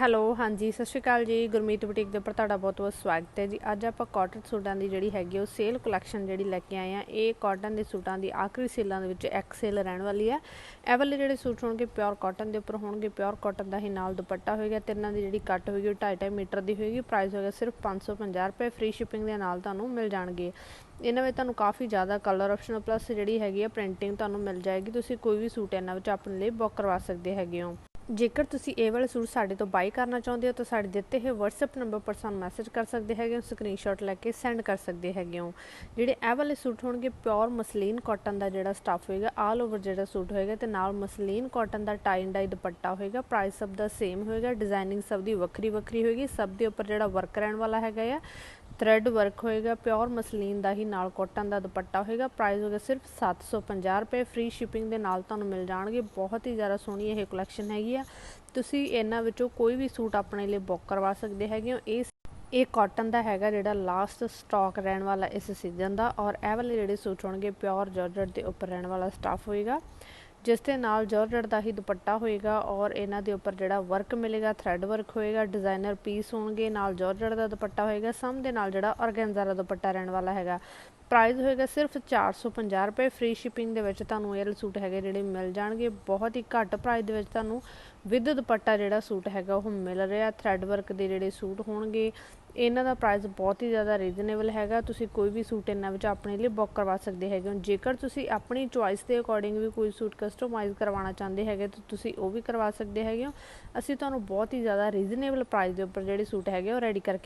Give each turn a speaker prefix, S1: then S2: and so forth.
S1: Hello, ਹਾਂਜੀ, ਸਤਿ ਸ਼੍ਰੀ ਅਕਾਲ ਜੀ। ਗੁਰਮੀਤ ਬੁਟੀਕ ਦੇ ਉੱਪਰ ਤੁਹਾਡਾ ਬਹੁਤ-ਬਹੁਤ ਸਵਾਗਤ ਹੈ ਜੀ। ਅੱਜ ਆਪਾਂ ਕਾਟਨ ਸੂਟਾਂ ਦੀ ਜਿਹੜੀ ਹੈਗੀ ਉਹ ਸੇਲ ਕਲੈਕਸ਼ਨ ਜਿਹੜੀ ਲੈ ਕੇ ਆਏ ਆ, ਇਹ ਕਾਟਨ ਦੇ ਸੂਟਾਂ ਦੀ ਆਖਰੀ ਸੇਲਾਂ ਦੇ ਵਿੱਚ ਇੱਕ ਸੇਲ ਰਹਿਣ ਵਾਲੀ ਹੈ। ਇਹ ਵਾਲੇ ਜਿਹੜੇ ਸੂਟ ਹੋਣਗੇ ਪਿਓਰ ਕਾਟਨ ਦੇ ਉੱਪਰ ਹੋਣਗੇ। ਪਿਓਰ ਕਾਟਨ ਦਾ ਹੀ ਨਾਲ ਦੁਪੱਟਾ ਹੋਏਗਾ ਤਿੰਨਾਂ ਦੀ ਜਿਹੜੀ ਕੱਟ ਹੋਏਗੀ, ਉਹ 2.5 ਮੀਟਰ ਦੀ ਹੋਏਗੀ। ਪ੍ਰਾਈਸ ਹੋਏਗਾ ਸਿਰਫ 550 ਰੁਪਏ। ਫ੍ਰੀ ਸ਼ਿਪਿੰਗ ਦੇ ਨਾਲ ਤੁਹਾਨੂੰ ਮਿਲ ਜਾਣਗੇ। ਇਹਨਾਂ ਵਿੱਚ ਤੁਹਾਨੂੰ ਕਾਫੀ ਜ਼ਿਆਦਾ ਕਲਰ ਆਪਸ਼ਨ ਪਲੱਸ ਜਿਹੜੀ ਹੈਗੀ ਆ ਪ੍ਰਿੰਟਿੰਗ ਤੁਹਾਨੂੰ ਮਿਲ ਜਾਏਗੀ। ਤੁਸੀਂ ਕੋਈ ਵੀ ਸੂਟ ਇਹਨਾਂ ਵਿੱਚ ਆਪਣੇ ਲਈ ਬੁੱਕ ਕਰਵਾ ਸਕਦੇ ਹੈਗੇ ਹੋ। ਜੇਕਰ ਤੁਸੀਂ ਇਹ ਵਾਲੇ ਸੂਟ ਸਾਡੇ ਤੋਂ ਬਾਈ ਕਰਨਾ ਚਾਹੁੰਦੇ ਹੋ ਤਾਂ ਸਾਡੇ ਦਿੱਤੇ ਹੋਏ WhatsApp ਨੰਬਰ ਪਰ ਸਾਨੂੰ ਮੈਸੇਜ ਕਰ ਸਕਦੇ ਹੈਗੇ ਹੋ ਸਕਰੀਨਸ਼ਾਟ ਲੈ ਕੇ ਸੈਂਡ ਕਰ ਸਕਦੇ ਹੈਗੇ ਹੋ। ਜਿਹੜੇ ਇਹ ਵਾਲੇ ਸੂਟ ਹੋਣਗੇ ਪਿਓਰ ਮਸਲੀਨ ਕਾਟਨ ਦਾ ਜਿਹੜਾ ਸਟੱਫ ਹੋਏਗਾ ਆਲ ਓਵਰ ਜਿਹੜਾ ਸੂਟ ਹੋਏਗਾ ਤੇ ਨਾਲ ਮਸਲੀਨ ਕਾਟਨ ਦਾ ਟਾਈ ਡਾਈ ਦੁਪੱਟਾ ਹੋਏਗਾ ਪ੍ਰਾਈਸ ਸਭ ਦਾ ਸੇਮ ਹੋਏਗਾ ਡਿਜ਼ਾਈਨਿੰਗ ਸਭ ਦੀ ਵੱਖਰੀ ਵੱਖਰੀ ਹੋਏਗੀ, ਸਭ ਦੇ ਉੱਪਰ ਜਿਹੜਾ ਵਰਕ ਰਹਿਣ ਵਾਲਾ ਹੈਗਾ ਆ। ਥ੍ਰੈਡ ਵਰਕ ਹੋਏਗਾ ਪਿਓਰ ਮਸਲੀਨ ਦਾ ਹੀ ਨਾਲ ਕਾਟਨ ਦਾ ਦੁਪੱਟਾ ਹੋਏਗਾ ਪ੍ਰਾਈਸ ਹੋਗਾ ਸਿਰਫ 750 ਰੁਪਏ ਫ੍ਰੀ ਸ਼ਿਪਿੰਗ ਦੇ ਨਾਲ ਤੁਹਾਨੂੰ ਮਿਲ ਜਾਣਗੇ, ਬਹੁਤ ਹੀ ਜ਼ਿਆਦਾ ਸੋਹਣੀ ਇਹ ਕਲੈਕਸ਼ਨ ਹੈਗੀ ਆ। ਤੁਸੀਂ ਇਹਨਾਂ ਵਿੱਚੋਂ ਕੋਈ ਵੀ ਸੂਟ ਆਪਣੇ ਲਈ ਬੁੱਕ ਕਰਵਾ ਸਕਦੇ ਹੈਗੇ ਹੋ। ਇਹ ਇਹ ਕਾਟਨ ਦਾ ਹੈਗਾ ਜਿਹੜਾ ਲਾਸਟ ਸਟਾਕ ਰਹਿਣ ਵਾਲਾ ਇਸ ਸੀਜ਼ਨ ਦਾ ਔਰ ਇਹ ਵਾਲੇ ਜਿਹੜੇ ਸੂਟ ਹੋਣਗੇ ਪਿਓਰ ਜਾਰਜਟ ਦੇ ਉੱਪਰ ਰਹਿਣ ਵਾਲਾ ਸਟਾਫ ਹੋਏਗਾ। ਜਿਸ ਦੇ ਨਾਲ ਜਾਰਜਟ ਦਾ ਹੀ ਦੁਪੱਟਾ ਹੋਏਗਾ ਔਰ ਇਹਨਾਂ ਦੇ ਉੱਪਰ ਜਿਹੜਾ ਵਰਕ ਮਿਲੇਗਾ ਥ੍ਰੈਡ ਵਰਕ ਹੋਏਗਾ ਡਿਜ਼ਾਈਨਰ ਪੀਸ ਹੋਣਗੇ, ਨਾਲ ਜਾਰਜਟ ਦਾ ਦੁਪੱਟਾ ਹੋਏਗਾ, ਸਮ ਦੇ ਨਾਲ ਜਿਹੜਾ ਆਰਗੈਂਜ਼ਾ ਦਾ ਦੁਪੱਟਾ ਰਹਿਣ ਵਾਲਾ ਹੈਗਾ। ਪ੍ਰਾਈਸ ਹੋਏਗਾ ਸਿਰਫ 450 ਰੁਪਏ ਫ੍ਰੀ ਸ਼ਿਪਿੰਗ ਦੇ ਵਿੱਚ ਤੁਹਾਨੂੰ ਇਹ ਸੂਟ ਹੈਗੇ ਜਿਹੜੇ ਮਿਲ ਜਾਣਗੇ। ਬਹੁਤ ਹੀ ਘੱਟ ਪ੍ਰਾਈਸ ਦੇ ਵਿੱਚ ਤੁਹਾਨੂੰ ਵਿਦ ਦੁਪੱਟਾ ਜਿਹੜਾ ਸੂਟ ਹੈਗਾ ਉਹ ਮਿਲ ਰਿਹਾ। ਥ੍ਰੈਡ ਵਰਕ ਦੇ ਜਿਹੜੇ ਸੂਟ ਹੋਣਗੇ ਇਹਨਾਂ ਦਾ ਪ੍ਰਾਈਸ ਬਹੁਤ ਹੀ ਜ਼ਿਆਦਾ ਰੀਜ਼ਨੇਬਲ ਹੈਗਾ। ਤੁਸੀਂ ਕੋਈ ਵੀ ਸੂਟ ਇਹਨਾਂ ਵਿੱਚ ਆਪਣੇ ਲਈ ਬੁੱਕ ਕਰਵਾ ਸਕਦੇ ਹੈਗੇ ਹੋ। ਜੇਕਰ ਤੁਸੀਂ ਆਪਣੀ ਚੁਆਇਸ ਦੇ ਅਕੋਰਡਿੰਗ ਵੀ ਕੋਈ ਸੂਟ ਕਸਟਮਾਈਜ਼ ਕਰਵਾਉਣਾ ਚਾਹੁੰਦੇ ਹੈਗੇ, ਤਾਂ ਤੁਸੀਂ ਉਹ ਵੀ ਕਰਵਾ ਸਕਦੇ ਹੈਗੇ ਹੋ। ਅਸੀਂ ਤੁਹਾਨੂੰ ਬਹੁਤ ਹੀ ਜ਼ਿਆਦਾ ਰੀਜ਼ਨੇਬਲ ਪ੍ਰਾਈਸ ਦੇ ਉੱਪਰ ਜਿਹੜੇ ਸੂਟ ਹੈਗੇ ਉਹ ਰੈਡੀ ਕਰਕੇ